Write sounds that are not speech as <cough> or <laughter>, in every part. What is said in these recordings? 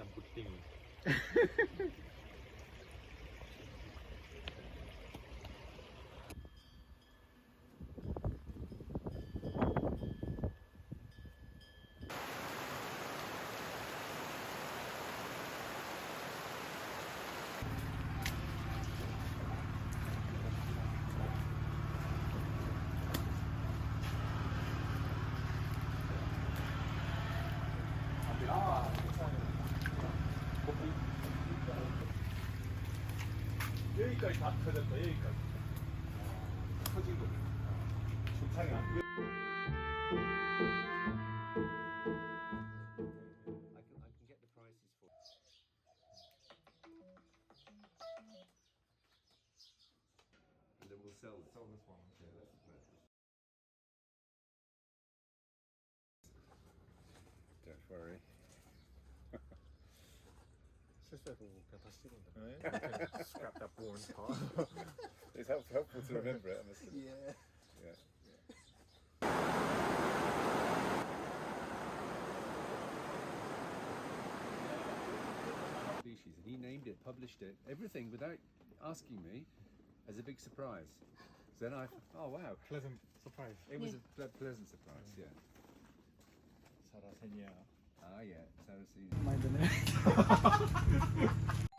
some good things. 여기까지 다 터졌다 여기까지 one day. Scrap that boring part. it's helpful, helpful to remember it, I must. Yeah. Yeah. Species, and he named it, published it, everything without asking me, as a big surprise. So then I, oh wow, pleasant surprise. It was a ple pleasant surprise, yeah. yeah. 라세니아. Ah yeah. So it's the- Saya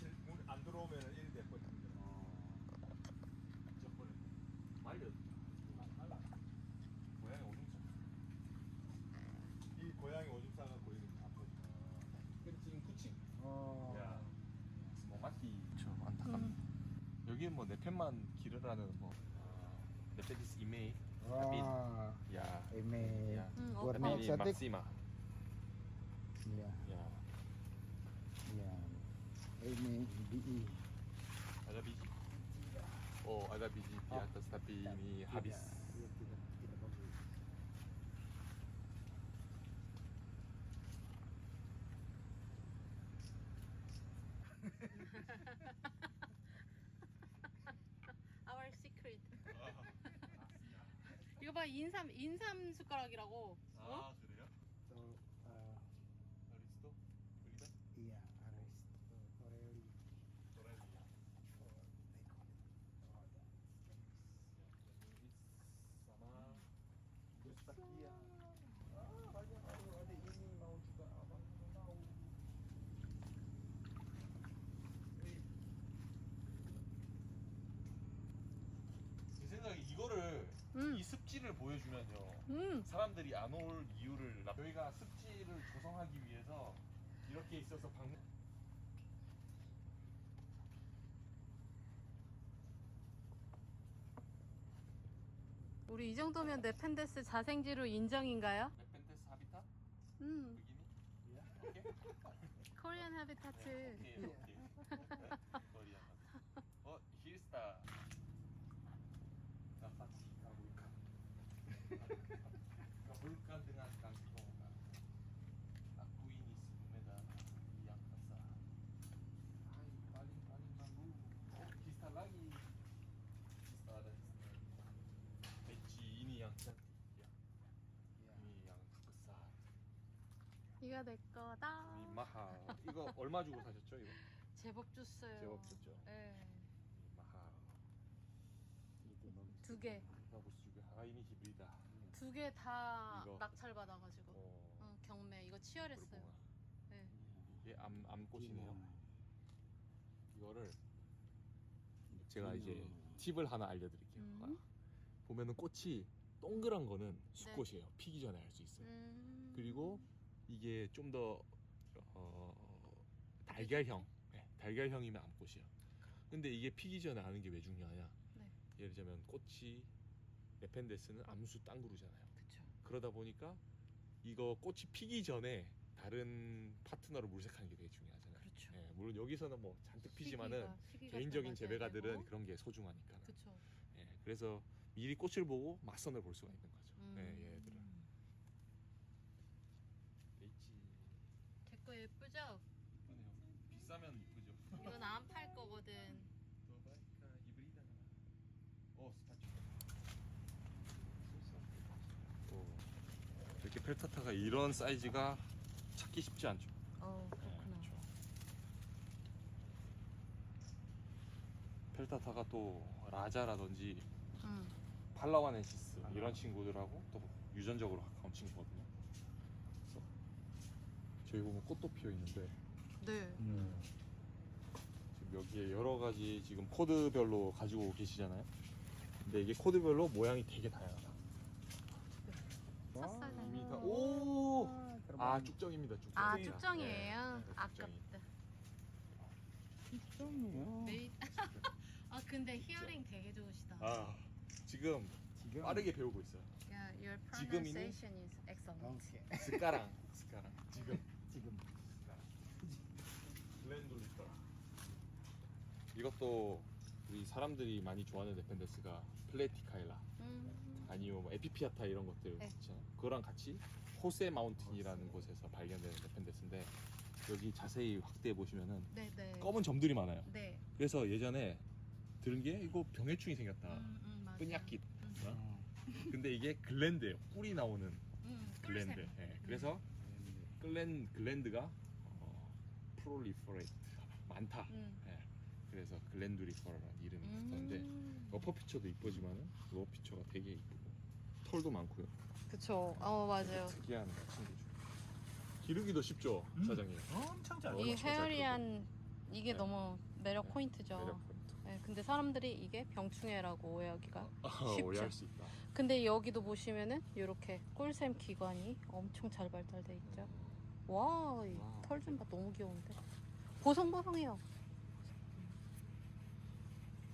며칠 물 안 들어오면 이리 됐거든. 저번에 말려 고양이 오줌 싸 이 고양이 오줌 싸갖고 이리 아프지. 근데 지금 kucing 어. ya semua mati 저 안타깝네 여기는 뭐 네펜만 기르라는 뭐 이메이 와. ya Eme. ya Hmm, tapi opa. ini maksima Iya. ya Iya. Eme BE. ada biji oh ada biji di Oh, atas tapi ini habis Iya, tidak tidak bagus. Our secret. 이거 봐 인삼 인삼 숟가락이라고. 어? 아 그래요? So, uh, 아리스토 여기다 iya, Aris. Oreli. 도라이야 Or they call it. Oh, sama Bersakia. Ah, banyak tahu ada ini mau juga abang mau. 제 생각에 이거를 음. 이 습지를 보여주면요 음. 사람들이 안 올 이유를 나- 저희가 습지를 조성하기 위해서 이렇게 있어서 방문 우리 이 정도면 네펜데스 자생지로 인정인가요? 레펜테스 하비타 음. 여기니 오케이 코리안 하비타트. 오케이 오케이 거리야 어 힐스타 dapat dikabulkan kabulkan dengan kantong aku ini sebumeda yang besar Hai paling paling mampu oh hista lagi hista ada hista Peci ini yang cantik ya ini yang besar 이거 내 거다. 이 마하 이거 얼마 주고 사셨죠 이거? <laughs> 제법 줬어요. 제법 줬죠. 네. 이 마하 Itu bagus. 두 개. 바보스 주게 아 이니 히브리다 두 개 다 이거. 낙찰 받아가지고. 어 응, 경매 이거 치열했어요. 그렇구나. 네. 이게 암 암꽃이네요 Iya. 이거를 제가 이제 팁을 하나 알려드릴게요 음. 아, 보면은 꽃이 동그란 거는 수꽃이에요 피기 전에 알 수 있어요 음. 그리고 이게 좀 더 어, 달걀형 네, 달걀형이면 암꽃이에요 근데 이게 피기 전에 아는 게 왜 중요하냐 네. 예를 들자면 꽃이 네펜데스는 암수 땅구르잖아요. 그쵸. 그러다 보니까 이거 꽃이 피기 전에 다른 파트너를 물색하는 게 되게 중요하잖아요. 그렇죠. 예, 물론 여기서는 뭐 잔뜩 피지만은 시기가- 시기가 개인적인 재배가들은 되고. 그런 게 소중하니까. 그쵸. 예, 그래서 미리 꽃을 보고 맞선을 볼 수가 있는 거죠. 음. 예, 얘들은. 있지. 제거 예쁘죠? 비싸면 이쁘죠. 이건 안 팔 거거든. 어, 스파치. 어, 이렇게 펠타타가 이런 사이즈가 찾기 쉽지 않죠. 어 그렇구나. 그렇죠. 펠타타가 또 라자라든지 음. 팔라와 넨시스 이런 친구들하고 또 유전적으로 가까운 친구거든요. 그래서 저희 보면 꽃도 피어 있는데 네. 지금 여기에 여러 가지 지금 코드별로 가지고 계시잖아요. 근데 이게 코드별로 모양이 되게 다양하다. 샀어야 이미 되나? 다 오! 아 terbang. 쭉정입니다. 쭉정. 아 네, 쭉정이에요. 네, 쭉정이. 아깝다. Cukongnya. 메이. 아 근데 히어링 되게 좋으시다. 아 지금 Tiga. 빠르게 배우고 있어요. Yeah, your 지금이니? pronunciation is excellent. Oke. 스카랑 스카랑 지금 <laughs> Cium. 글렌돌리터 이것도 우리 사람들이 많이 좋아하는 네펜데스가 플레티카일라 음. 아니요 뭐 에피피아타 이런 것들 네. 있잖아요. 그거랑 같이 호세 마운틴이라는 곳에서 발견되는 네펜데스인데 여기 자세히 확대해 보시면은 네 네. 검은 점들이 많아요. 네. 그래서 예전에 들은 게 이거 병해충이 생겼다. 음, 음. 끈약깃. 음. 어? 근데 이게 글랜드예요. 꿀이 나오는 음, 글랜드. 꿀샘. 예, 그래서 글랜 글랜드가 어, 프롤리퍼레이트 많다. 음. 예, 그래서 글랜두리퍼라는 이름이 붙었는데 음. 어퍼 피처도 이쁘지만은 로어 피처가 되게 이쁘고 털도 많고요. 그쵸. 어 맞아요. 특이한 친구죠. 기르기도 쉽죠, 음. 사장님. 엄청 잘. 이 헤어리한 이게 네. 너무 매력 네, 포인트죠. 매력 포인트. 네, 근데 사람들이 이게 병충해라고 오해하기가. 아, 쉽죠. 오해할 수 있다. 근데 여기도 보시면은 이렇게 꿀샘 기관이 엄청 잘 발달돼 있죠. 와. 털 좀 봐, 너무 귀여운데. 보송보송해요.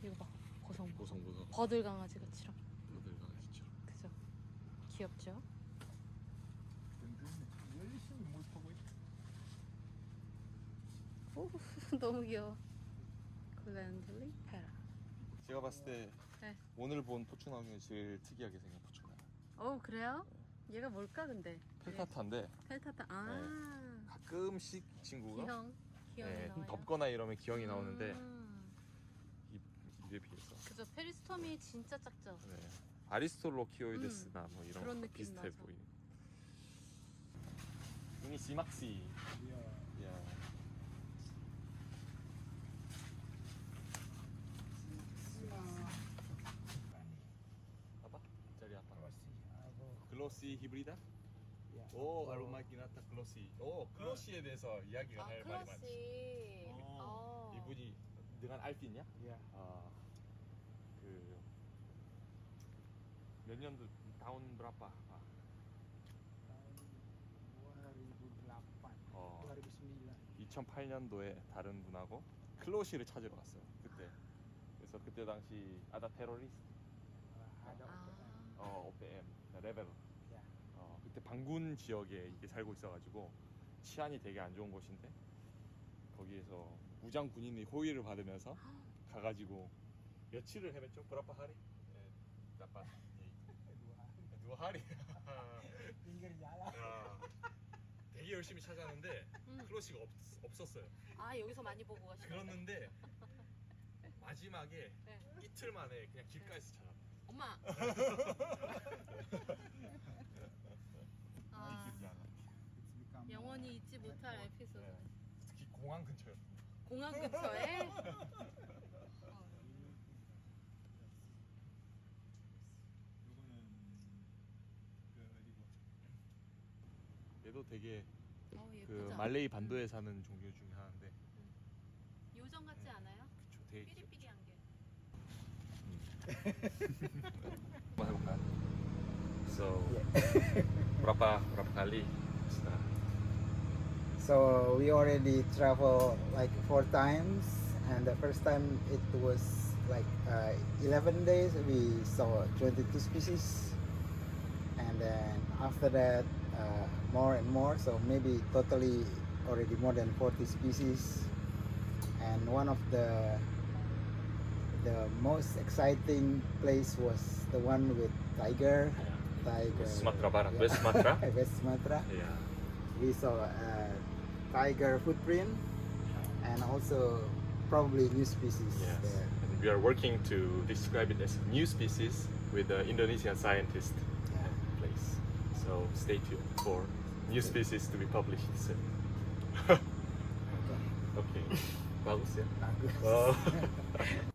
이거 봐, 보송. 보성보성 버들 강아지 같이랑. 모델 강아지처럼. 그죠? 귀엽죠? 열심히 물 퍼고 있. 오, <laughs> 너무 귀여워. 글랜들리. 제가 봤을 때 네. 오늘 본 포춘아 중에 제일 특이하게 생긴 포춘아. 어, 그래요? 얘가 뭘까 근데? 펠타타인데 펠타타. 아, 가끔씩 이 친구가 기형. 기형이 네, 나와요. 덥거나 이러면 기형이 나오는데 음, 이, 이에 비해서 그죠. 페리스톰이 진짜 작죠. 네. 아리스톨로키오이데스나 뭐 이런 그런 거 느낌 비슷해 나죠. 보이는. 이니 시막시. Iya. 야. 글로시 히브리다? 오, 아로마기나타 글로시. 오, 글로시에 대해서 이야기가 아, 할 말이 많지. 클러시. 어, 어. 이분이 dengan 알핀이야? Ya. 아, 그몇 년도 tahun berapa? 아, Tahun 2008. 어, 2009. 2008년도에 다른 분하고 클로시를 찾으러 갔어요. 그때. 그래서 그때 당시 아다 테러리스트, Ada 아. OPM. 어, OPM, 레벨. 반군 지역에 이게 살고 있어가지고 치안이 되게 안 좋은 곳인데 거기에서 무장 군인의 호의를 받으면서 <gasps> 가가지고 며칠을 헤맸죠. 브라파 하리? 네, 나빠. <laughs> 누가 하리? 야, 되게 열심히 찾았는데 음. 클로시가 없, 없었어요. 아, 여기서 많이 보고 가시네. 그랬는데 <laughs> 마지막에 네. 이틀 만에 그냥 길가에서 찾아. 엄마. 아, 기억이 안 나. It's become, 영원히 잊지 못할 network. 에피소드. 네. 특히 공항 근처였어. 공항 근처에 <laughs> 얘도 되게 어, 그 예쁘죠? 말레이 반도에 사는 종류 중에 하나인데 요정 같지 않아요? 그쵸 되게 귀엽죠. 삐리삐리한 게. Mahal ka. So, <laughs> berapa berapa kali? So we already traveled like four times, and the first time it was like uh, 11 days. We saw 22 species, and then after that, uh, more and more. So maybe totally already more than 40 species, and one of the the most exciting place was the one with tiger tiger Sumatera Barat, yeah. West <laughs> Sumatra. West Sumatra Yeah. we saw a tiger footprint and also probably new species Yes. there. And we are working to describe it as new species with the Indonesian scientist and place. So stay tuned for new species to be published soon. <laughs> <laughs> okay. 바gus ya. Bagus. Oh.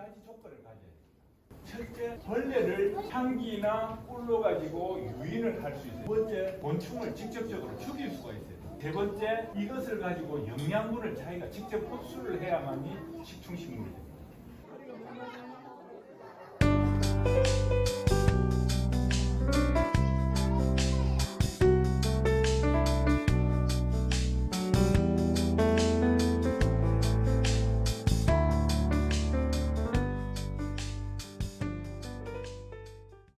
가지 조건을 가져야 돼요. 첫째, 벌레를 향기나 꿀로 가지고 유인을 할 수 있어요. 두 번째, 곤충을 직접적으로 죽일 수가 있어요. 세 번째, 이것을 가지고 영양분을 자기가 직접 흡수를 해야만이 식충식물이 됩니다.